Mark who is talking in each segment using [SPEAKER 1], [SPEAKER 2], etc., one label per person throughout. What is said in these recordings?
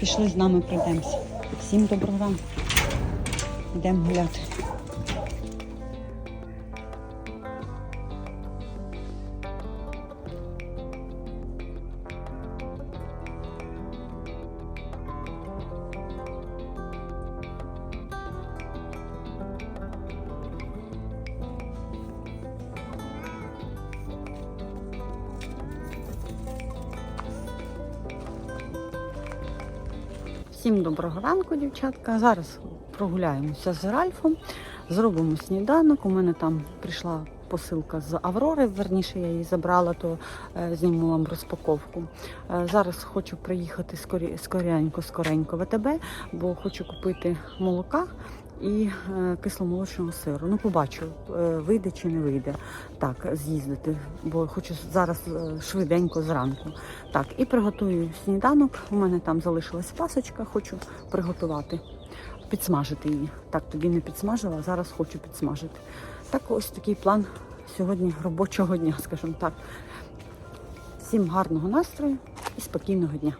[SPEAKER 1] Пішли з нами пройдемося. Всім доброго ранку. Йдемо гуляти. Доброго ранку, дівчатка. Зараз прогуляємося з Ральфом, зробимо сніданок. У мене там прийшла посилка з Аврори. Верніше я її забрала, то е, зніму вам розпаковку. Е, зараз хочу приїхати скорі, скоренько, скоренько в АТБ, бо хочу купити молока. І е, кисломолочного сиру. Ну, побачу, е, вийде чи не вийде. Так, з'їздити, бо хочу зараз е, швиденько зранку. Так, і приготую сніданок. У мене там залишилась пасочка, хочу приготувати, підсмажити її. Так, тоді не підсмажила, зараз хочу підсмажити. Так, ось такий план сьогодні робочого дня, скажімо так. Всім гарного настрою і спокійного дня.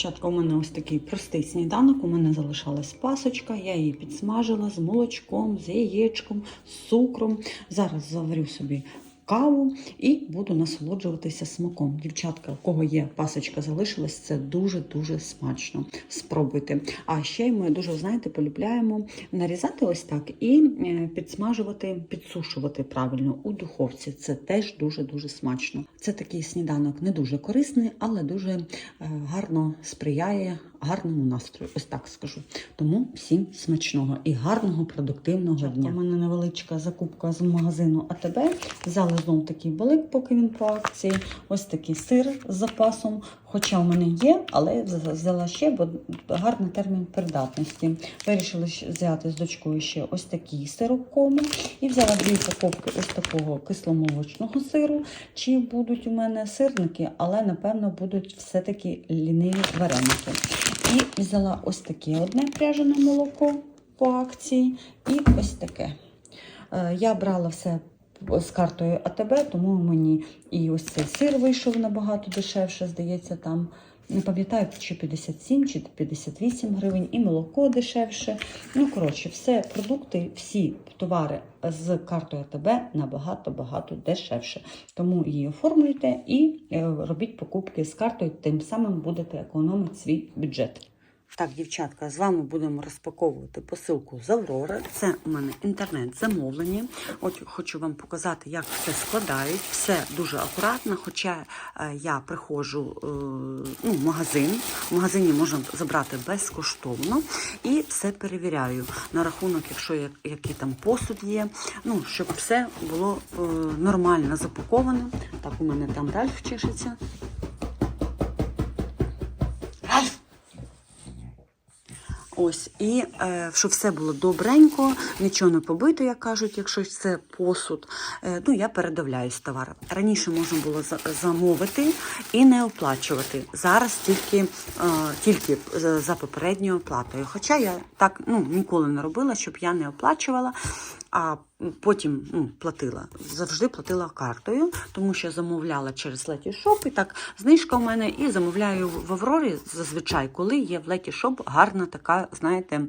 [SPEAKER 1] Дівчатка, у мене ось такий простий сніданок. У мене залишалась пасочка, я її підсмажила з молочком, з яєчком, з цукром. Зараз заварю собі каву і буду насолоджуватися смаком. Дівчатка, у кого є пасочка залишилась, це дуже-дуже смачно. Спробуйте. А ще ми дуже, знаєте, полюбляємо нарізати ось так і е, підсмажувати, підсушувати правильно у духовці. Це теж дуже-дуже смачно. Це такий сніданок не дуже корисний, але дуже е, гарно сприяє гарному настрою. Ось так скажу. Тому всім смачного і гарного продуктивного дня. У мене невеличка закупка з магазину АТБ. Взяли знов такий велик, поки він по акції. Ось такий сир з запасом. Хоча в мене є, але взяла ще, бо гарний термін придатності. Вирішили ще взяти з дочкою ще ось такий сирок кому. І взяла дві упаковки ось такого кисломолочного сиру. Чи будуть у мене сирники, але напевно будуть все-таки ліниві вареники. І взяла ось таке одне пряжене молоко по акції, і ось таке. Е, Я брала все з картою АТБ, тому мені і ось цей сир вийшов набагато дешевше, здається, там. Не пам'ятаю, чи 57, чи 58 гривень, і молоко дешевше. Ну, коротше, все продукти, всі товари з картою АТБ набагато-багато дешевше. Тому її оформлюйте і е, робіть покупки з картою, тим самим будете економити свій бюджет. Так, дівчатка, з вами будемо розпаковувати посилку з Аврори. Це у мене інтернет-замовлення. От хочу вам показати, як все складають. Все дуже акуратно, хоча е, я приходжу е, ну, в магазин. В магазині можна забрати безкоштовно і все перевіряю. На рахунок, якщо який там посуд є, ну, щоб все було е, нормально запаковано. Так, у мене там Ральф чешеться. Ось, і е, щоб все було добренько, нічого не побито, як кажуть, якщо це посуд. Е, ну, я передивляюсь товар. Раніше можна було замовити і не оплачувати. Зараз тільки, е, тільки за за попередньою оплатою. Хоча я так ну, ніколи не робила, щоб я не оплачувала. А потім ну, платила. Завжди платила картою, тому що замовляла через Letysshop, і так знижка у мене, і замовляю в Аврорі зазвичай, коли є в Letysshop гарна така, знаєте,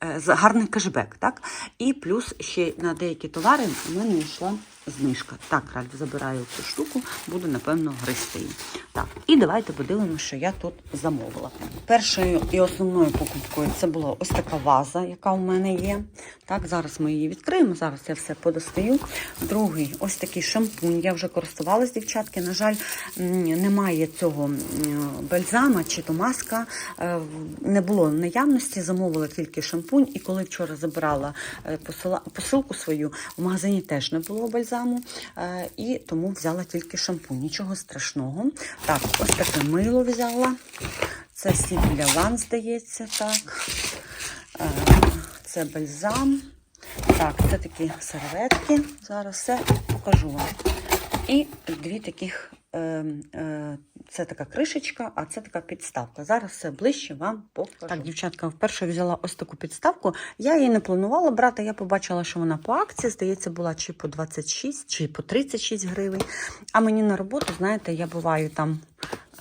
[SPEAKER 1] е, гарний кешбек. Так? І плюс ще на деякі товари у мене йшла знижка. Так, Ральф, забираю цю штуку, буду, напевно, гристи її. Так, і давайте подивимося, що я тут замовила. Першою і основною покупкою це була ось така ваза, яка у мене є. Так, зараз ми її відкриємо. Зараз я все подостаю. Другий ось такий шампунь. Я вже користувалась, дівчатки. На жаль, немає цього бальзама чи то маска. Е, Не було наявності, замовила тільки шампунь. І коли вчора забирала е, посилку свою, в магазині теж не було бальзаму. Е, І тому взяла тільки шампунь. Нічого страшного. Так, ось таке мило взяла. Це для ван, здається, так. Е, Це бальзам. Так, це такі серветки. Зараз все покажу вам. І дві таких е, е, Це така кришечка, а це така підставка. Зараз все ближче вам покажу. Так, дівчатка, вперше взяла ось таку підставку. Я її не планувала брати. Я побачила, що вона по акції, здається, була чи по 26, чи по 36 гривень. А мені на роботу, знаєте, я буваю там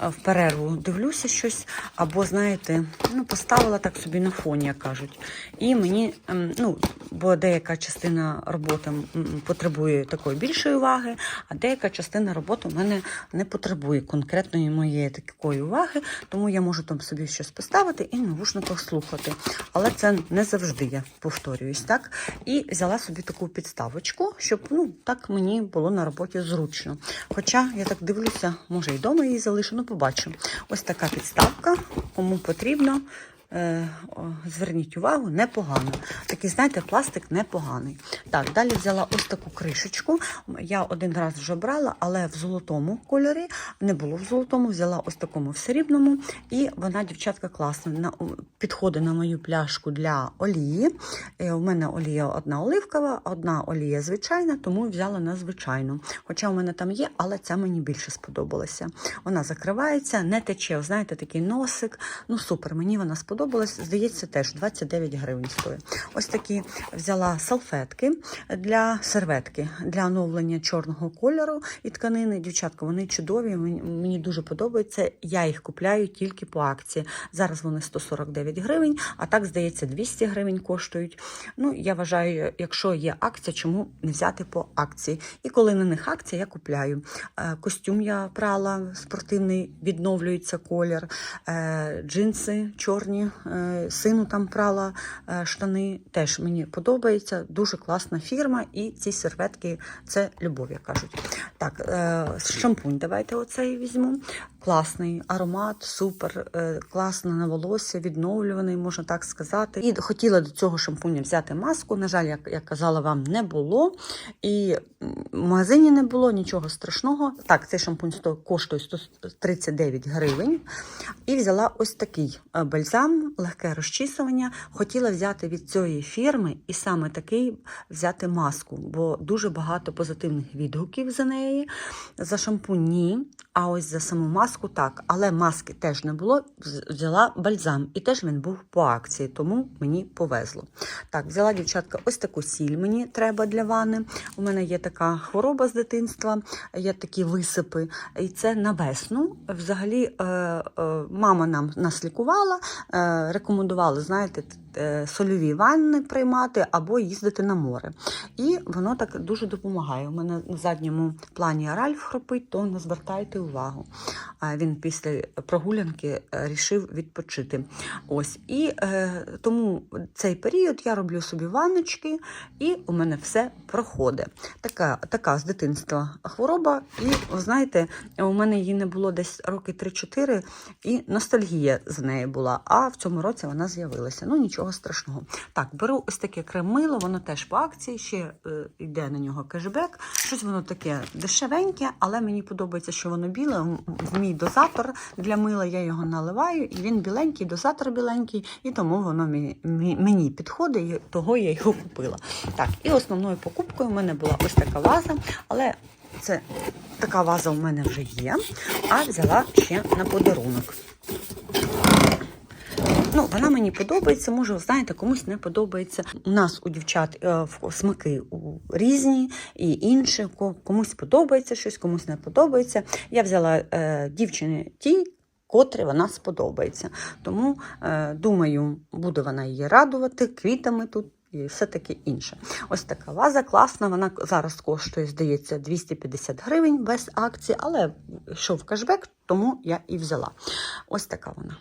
[SPEAKER 1] в перерву дивлюся щось, або, знаєте, ну, поставила так собі на фоні, як кажуть. І мені, ем, ну, бо деяка частина роботи потребує такої більшої уваги, а деяка частина роботи в мене не потребує конкретної моєї такої уваги, тому я можу там собі щось поставити і в навушниках слухати. Але це не завжди я повторююсь, так? І взяла собі таку підставочку, щоб ну, так мені було на роботі зручно. Хоча я так дивлюся, може і вдома її залишу, ну побачу. Ось така підставка, кому потрібно. Е, зверніть увагу, непогано. Такий, знаєте, пластик непоганий. Так, далі взяла ось таку кришечку. Я один раз вже брала, але в золотому кольорі не було в золотому, взяла ось такому в срібному. І вона, дівчатка, класна. На, підходить на мою пляшку для олії. Е, У мене олія одна оливкова, одна олія звичайна, тому взяла на звичайну. Хоча у мене там є, але ця мені більше сподобалася. Вона закривається, не тече. Знаєте, такий носик. Ну супер, мені вона сподобалась. Здається, теж 29 гривень стоїть. Ось такі взяла салфетки для серветки для оновлення чорного кольору і тканини. Дівчатка, вони чудові. Мені, дуже подобаються. Я їх купляю тільки по акції. Зараз вони 149 гривень, а так здається, 200 гривень коштують. Ну, я вважаю, якщо є акція, чому не взяти по акції? І коли на них акція, я купляю. Е, Костюм я прала спортивний, відновлюється колір, Е, джинси чорні, е, сину там прала е, штани. Теж мені подобається. Дуже класна фірма, і ці серветки це любов, як кажуть. Так, е, шампунь давайте оцей візьму. Класний аромат, супер, класно на волосся, відновлюваний, можна так сказати. І хотіла до цього шампуня взяти маску. На жаль, як я казала, вам не було. І в магазині не було нічого страшного. Так, цей шампунь коштує 139 гривень. І взяла ось такий е, бальзам, легке розчісування. Хотіла взяти від цієї фірми і саме такий взяти маску, бо дуже багато позитивних відгуків за неї. За шампунь ні, а ось за саму маску так. Але маски теж не було. Взяла бальзам, і теж він був по акції, тому мені повезло. Так, взяла дівчатка ось таку сіль мені треба для ванни. У мене є така хвороба з дитинства, є такі висипи. І це на весну. Взагалі, е, е, мама нам нас лікувала, е, рекомендували, знаєте, е, сольові ванни приймати або їздити на море. І воно так дуже допомагає. У мене на задньому плані Ральф хропить, то не звертайте увагу. Він після прогулянки е, рішив відпочити. Ось. І е, тому цей період я роблю собі ванночки, і у мене все проходить. Така, така з дитинства хвороба. І ви знаєте, у мене її не було десь роки 3-4, і ностальгія з нею була. А в цьому році вона з'явилася. Ну нічого страшного. Так, беру ось таке крем-мило, воно теж по акції, ще е, йде на нього кешбек. Щось воно таке дешевеньке, але мені подобається, що воно біле. Мій дозатор для мила я його наливаю, і він біленький, дозатор біленький, і тому воно мені- мені підходить, і того я його купила. Так, і основною покупкою в мене була ось така ваза, але це така ваза у мене вже є, а взяла ще на подарунок. Ну, вона мені подобається, може, знаєте, комусь не подобається. У нас у дівчат е, в- смаки різні і інші. Комусь подобається щось, комусь не подобається. Я взяла е, дівчині тій, котрі вона сподобається. Тому е, думаю, буде вона її радувати квітами тут. І все таке інше. Ось така ваза класна. Вона зараз коштує, здається, 250 гривень без акції, але йшов кешбек, тому я і взяла. Ось така вона.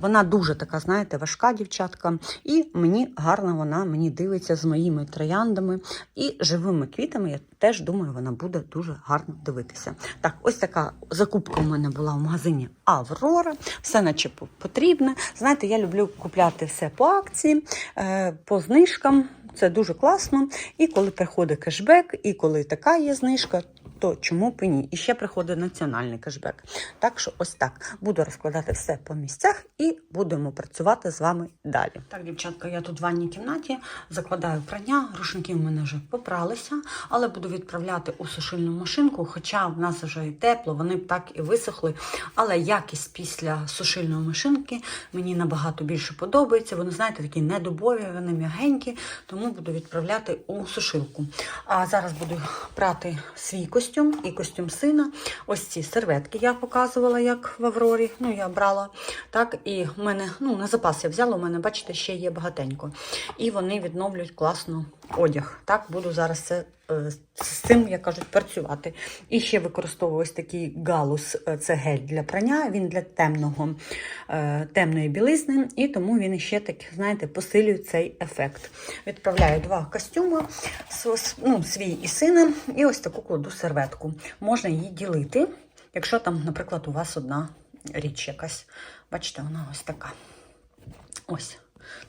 [SPEAKER 1] Вона дуже така, знаєте, важка дівчатка. І мені гарна вона мені дивиться з моїми трояндами і живими квітами. Я теж думаю, вона буде дуже гарно дивитися. Так, ось така закупка у мене була в магазині Аврора. Все наче потрібне. Знаєте, я люблю купляти все по акції, е, по знижкам. Це дуже класно. І коли приходить кешбек, і коли така є знижка, то чому б і ні? І ще приходить національний кешбек. Так що ось так. Буду розкладати все по місцях і будемо працювати з вами далі. Так, дівчатка, я тут в ванній кімнаті закладаю прання, рушники в мене вже попралися, але буду відправляти у сушильну машинку, хоча в нас вже і тепло, вони б так і висохли. Але якість після сушильної машинки мені набагато більше подобається. Вони, знаєте, такі недобові, вони м'ягенькі, тому буду відправляти у сушилку. А зараз буду прати свій костюм і костюм сина. Ось ці серветки я показувала, як в Аврорі. Ну, я брала. Так, і в мене, ну, на запас я взяла, у мене, бачите, ще є багатенько. І вони відновлюють класно одяг. Так, буду зараз це. е, З цим, як кажуть, працювати. І ще використовую ось такий галус, е, це гель для прання, він для темного, е, темної білизни, і тому він ще так, знаєте, посилює цей ефект. Відправляю два костюми, ну, свій і сина, і ось таку кладу серветку. Можна її ділити, якщо там, наприклад, у вас одна річ якась. Бачите, вона ось така. Ось.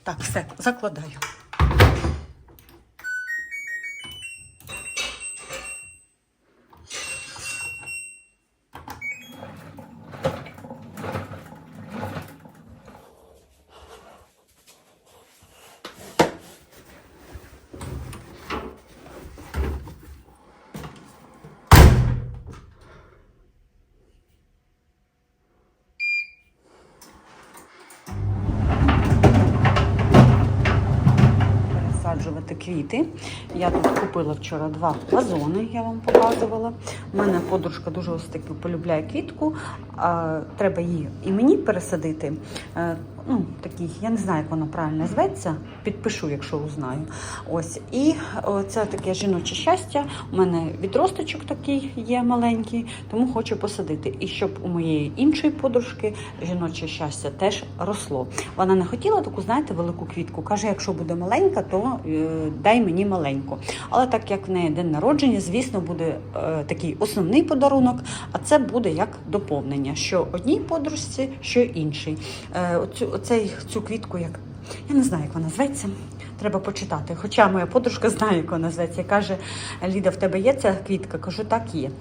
[SPEAKER 1] Так, все, закладаю. Пересаджувати квіти. Я тут купила вчора два вазони, я вам показувала. У мене подружка дуже ось таки полюбляє квітку. Треба її і мені пересадити. Е, ну, такий, я не знаю, як вона правильно зветься. Підпишу, якщо узнаю. Ось. І о, це таке жіноче щастя. У мене відросточок такий є маленький, тому хочу посадити. І щоб у моєї іншої подружки жіноче щастя теж росло. Вона не хотіла таку, знаєте, велику квітку. Каже, якщо буде маленька, то е, дай мені маленьку. Але так як в неї день народження, звісно, буде е, такий основний подарунок, а це буде як доповнення, що одній подружці, що іншій. Е, оцю, оцей, цю квітку, як я не знаю, як вона зветься. Треба почитати. Хоча моя подружка знає, як вона зветься. Каже, Ліда, в тебе є ця квітка? Кажу, так є.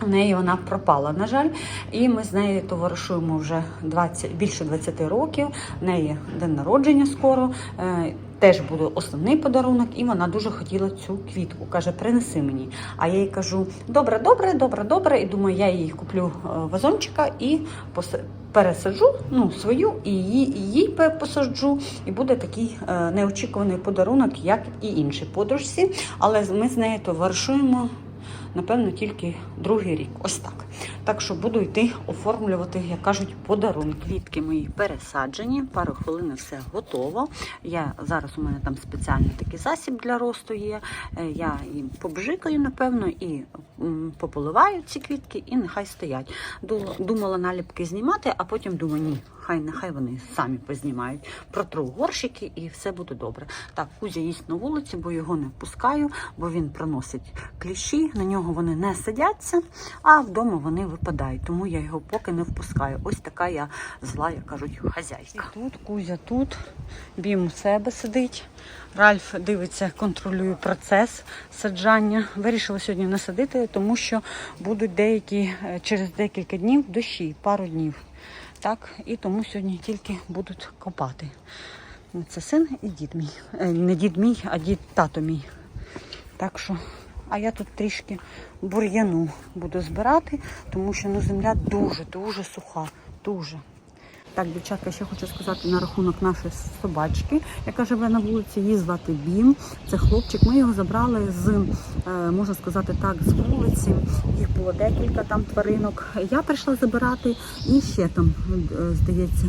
[SPEAKER 1] В неї вона пропала, на жаль, і ми з нею товаришуємо вже 20, більше 20 років. В неї день народження скоро. Теж буде основний подарунок, і вона дуже хотіла цю квітку. Каже, принеси мені. А я їй кажу: добре, добре, добре, добре. І думаю, я їй куплю е, вазончика і пересаджу ну, свою і її, і її посаджу. І буде такий е, неочікуваний подарунок, як і інші подружці. Але ми з нею товаришуємо напевно, тільки другий рік. Ось так. Так що буду йти оформлювати, як кажуть, подарунки. Квітки мої пересаджені, пару хвилин все готово. Я зараз у мене там спеціальний такий засіб для росту є. Е, Я їм побжикаю, напевно, і пополиваю ці квітки, і нехай стоять. Думала наліпки знімати, а потім думаю, ні, хай нехай вони самі познімають. Протру горщики і все буде добре. Так, Кузя їсть на вулиці, бо його не пускаю, бо він проносить кліщі, на нього вони не садяться, а вдома вони випадають. Тому я його поки не впускаю. Ось така я зла, як кажуть, хазяйка. І тут Кузя тут, Бім у себе сидить. Ральф дивиться, контролює процес саджання. Вирішила сьогодні не садити, тому що будуть деякі е, через декілька днів дощі, пару днів. Так, і тому сьогодні тільки будуть копати. Це син і дід мій. Е, Не дід мій, а дід тато мій. Так що, а я тут трішки бур'яну буду збирати, тому що ну, земля дуже-дуже суха. Дуже. Так, дівчатка, ще хочу сказати на рахунок нашої собачки, яка живе на вулиці. Її звати Бім. Це хлопчик. Ми його забрали з, е, можна сказати так, з вулиці. Їх було декілька там тваринок. Я прийшла забирати і ще там, е, здається,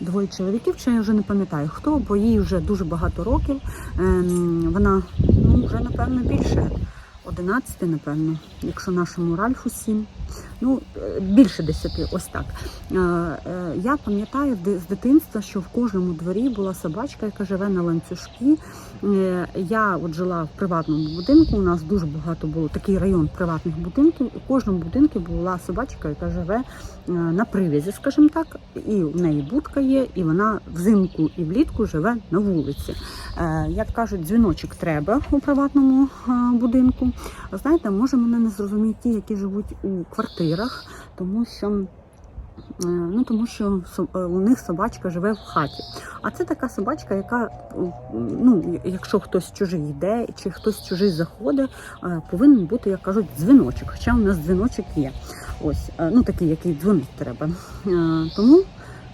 [SPEAKER 1] двоє чоловіків, чи я вже не пам'ятаю хто, бо їй вже дуже багато років. Ем, Вона ну, вже, напевно, більше 11, напевно, якщо нашому Ральфу 7. Ну більше 10, ось так. Е, е, Я пам'ятаю з дитинства, що в кожному дворі була собачка, яка живе на ланцюжки. Я от жила в приватному будинку. У нас дуже багато було такий район приватних будинків. У кожному будинку була собачка, яка живе е, на привязі, скажімо так, і в неї будка є, і вона взимку і влітку живе на вулиці. Е, Як кажуть, дзвіночок треба у приватному е, будинку. Знаєте, може мене не зрозуміють ті, які живуть у квартирах, тому що. Е, Ну, тому що е, у них собачка живе в хаті. А це така собачка, яка, е, ну, якщо хтось чужий йде, чи хтось чужий заходить, повинен бути, як кажуть, дзвіночок. Хоча у нас дзвіночок є. Ось, ну такий, який дзвонить треба. Тому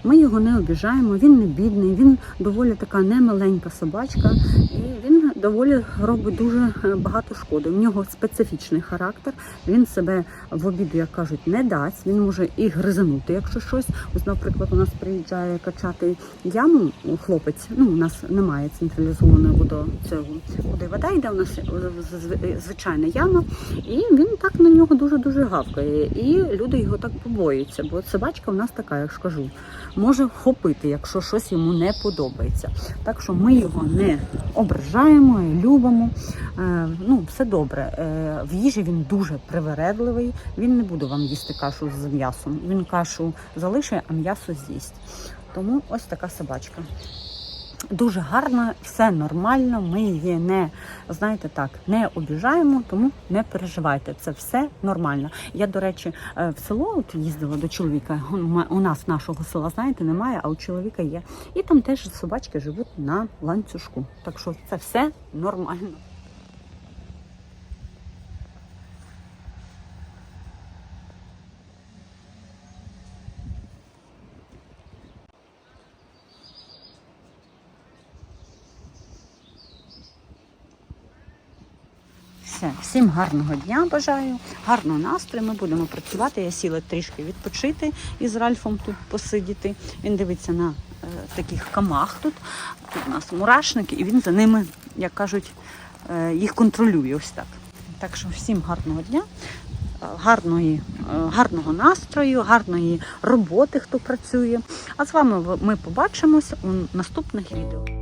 [SPEAKER 1] ми його не обіжаємо, він не бідний, він доволі така немаленька собачка, і він доволі робить дуже е, багато шкоди. У нього специфічний характер. Він себе в обіду, як кажуть, не дасть. Він може і гризанути, якщо щось. Ось, наприклад, у нас приїжджає качати яму хлопець. Ну, у нас немає централізованої водо цього куди вода йде. У нас звичайна яма, і він так на нього дуже дуже гавкає. І люди його так побоюються, бо собачка у нас така, як ж може вхопити, якщо щось йому не подобається. Так що ми його не ображаємо і Любому. Е, ну, все добре. Е, в їжі він дуже привередливий. Він не буде вам їсти кашу з м'ясом. Він кашу залишить, а м'ясо з'їсть. Тому ось така собачка. Дуже гарна, все нормально. Ми її не знаєте так, не обіжаємо, тому не переживайте. Це все нормально. Я, до речі, е, в село от їздила до чоловіка. У нас нашого села, знаєте, немає, а у чоловіка є. І там теж собачки живуть на ланцюжку. Так що це все нормально. Все, всім гарного дня бажаю, гарного настрою. Ми будемо працювати. Я сіла трішки відпочити і з Ральфом тут посидіти. Він дивиться на е, таких камах тут. Тут у нас мурашники, і він за ними, як кажуть, е, їх контролює. Ось так. Так що всім гарного дня, е, гарної, е, гарного настрою, гарної роботи, хто працює. А з вами ми побачимось у наступних відео.